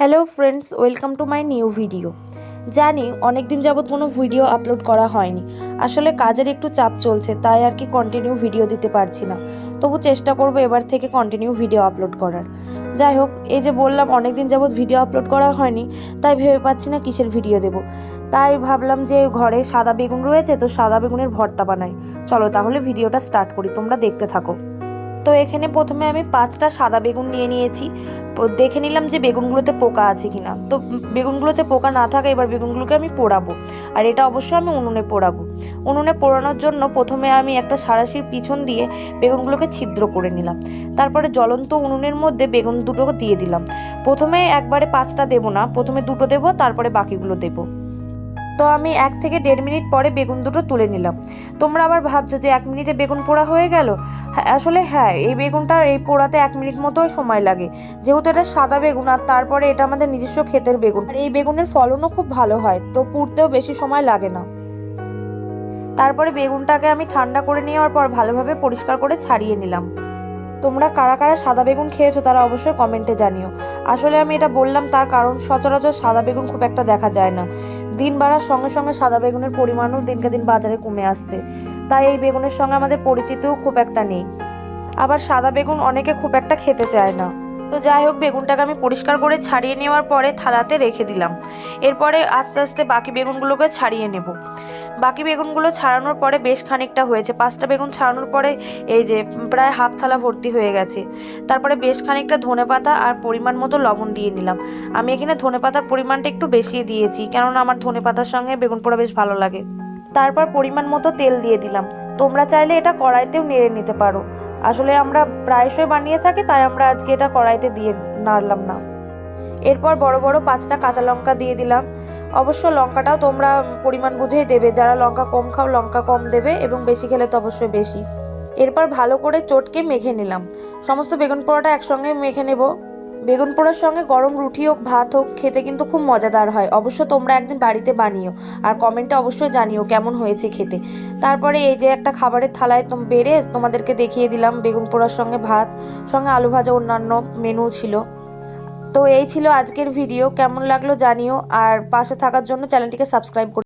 Hello friends welcome to my new video জানি অনেক দিন যাবৎ কোনো ভিডিও আপলোড করা হয়নি। আসলে কাজের একটু চাপ চলছে, তাই আর কি কন্টিনিউ ভিডিও দিতে পারছি না। তবু চেষ্টা করব এবার থেকে কন্টিনিউ ভিডিও আপলোড করার। যাই হোক, এই যে বললাম অনেক দিন যাবৎ ভিডিও আপলোড করা হয়নি, তাই ভেবে পাচ্ছি না কিসের ভিডিও দেব। তাই ভাবলাম যে ঘরে সাদা বেগুন রয়েছে, তো সাদা বেগুনের ভর্তা বানাই। চলো তাহলে ভিডিওটা স্টার্ট করি, তোমরা দেখতে থাকো। তো এখানে প্রথমে আমি পাঁচটা সাদা বেগুন নিয়ে নিয়েছি। দেখে নিলাম যে বেগুনগুলোতে পোকা আছে কিনা। তো বেগুনগুলোতে পোকা না থাকে এবার বেগুনগুলোকে আমি পোড়াবো। আর এটা অবশ্যই আমি উনুনে পোড়াবো। উনুনে পোড়ানোর জন্য প্রথমে আমি একটা সারাশির পিছন দিয়ে বেগুনগুলোকে ছিদ্র করে নিলাম। তারপরে জ্বলন্ত উনুনের মধ্যে বেগুন দুটো দিয়ে দিলাম। প্রথমে একবারে পাঁচটা দেবো না, প্রথমে দুটো দেবো, তারপরে বাকিগুলো দেবো। তো আমি এক থেকে দেড় মিনিট পরে বেগুন দুটো তুলে নিলাম। তোমরা আবার ভাবছ যে এক মিনিটে বেগুন পোড়া হয়ে গেল? হ্যাঁ, আসলে হ্যাঁ এই বেগুনটা এই পোড়াতে এক মিনিট মতোই সময় লাগে। যেহেতু এটা সাদা বেগুন আর তারপরে এটা আমাদের নিজস্ব ক্ষেতের বেগুন। আর এই বেগুনের ফলনও খুব ভালো হয় তো পুড়তেও বেশি সময় লাগে না। তারপরে বেগুনটাকে আমি ঠান্ডা করে নেওয়ার পর ভালোভাবে পরিষ্কার করে ছাড়িয়ে নিলাম। তোমরা কারা কারা সাদা বেগুন খেয়েছো তারা অবশ্যই কমেন্টে জানিও। আসলে আমি এটা বললাম তার কারণ সচরাচর সাদা বেগুন খুব একটা দেখা যায় না। দিন বাড়ার সঙ্গে সঙ্গে সাদা বেগুনের পরিমাণও দিনকে দিন বাজারে কমে আসছে। তাই এই বেগুনের সঙ্গে আমাদের পরিচিতও খুব একটা নেই। আবার সাদা বেগুন অনেকে খুব একটা খেতে চায় না। তো যাই হোক, বেগুনটাকে আমি পরিষ্কার করে ছাড়িয়ে নেওয়ার পরে থালাতে রেখে দিলাম। এরপরে আস্তে আস্তে বাকি বেগুনগুলোকে ছাড়িয়ে নেব। বাকি বেগুনগুলো ছাড়ানোর পরে বেশ খানিকটা হয়েছে। পাঁচটা বেগুন ছাড়ানোর পরে এই যে প্রায় হাফ থালা ভর্তি হয়ে গেছে। তারপরে বেশ খানিকটা ধনেপাতা আর পরিমাণ মতো লবণ দিয়ে নিলাম। আমি এখানে ধনেপাতার পরিমাণটা একটু বেশি দিয়েছি, কেননা আমার ধনেপাতার সঙ্গে বেগুন পোড়া বেশ ভালো লাগে। তারপর পরিমাণ মতো তেল দিয়ে দিলাম। তোমরা চাইলে এটা কড়াইতেও নেড়ে নিতে পারো। আসলে আমরা প্রায়শই বানিয়ে থাকি, তাই আমরা আজকে এটা কড়াইতে দিয়ে নাড়লাম না। এরপর বড় বড় পাঁচটা কাঁচা লঙ্কা দিয়ে দিলাম। অবশ্য লঙ্কাটাও তোমরা পরিমাণ বুঝেই দেবে। যারা লঙ্কা কম খাও, লঙ্কা কম দেবে এবং বেশি খেলে তো অবশ্যই বেশি। এরপর ভালো করে চটকে মেখে নিলাম। সমস্ত বেগুন পোড়াটা একসঙ্গে মেখে নেব। বেগুন পোড়ার সঙ্গে গরম রুটি হোক, ভাত হোক, খেতে কিন্তু খুব মজাদার হয়। অবশ্য তোমরা একদিন বাড়িতে বানিও আর কমেন্টে অবশ্যই জানিও কেমন হয়েছে খেতে। তারপরে এই যে একটা খাবারের থালায় বেড়ে তোমাদেরকে দেখিয়ে দিলাম। বেগুন পোড়ার সঙ্গে ভাত, সঙ্গে আলু ভাজা অন্যান্য মেনু ছিল। তো এই ছিল আজকের ভিডিও কেমন লাগল জানিও। আর পাশে থাকার জন্য চ্যানেলটিকে সাবস্ক্রাইব করে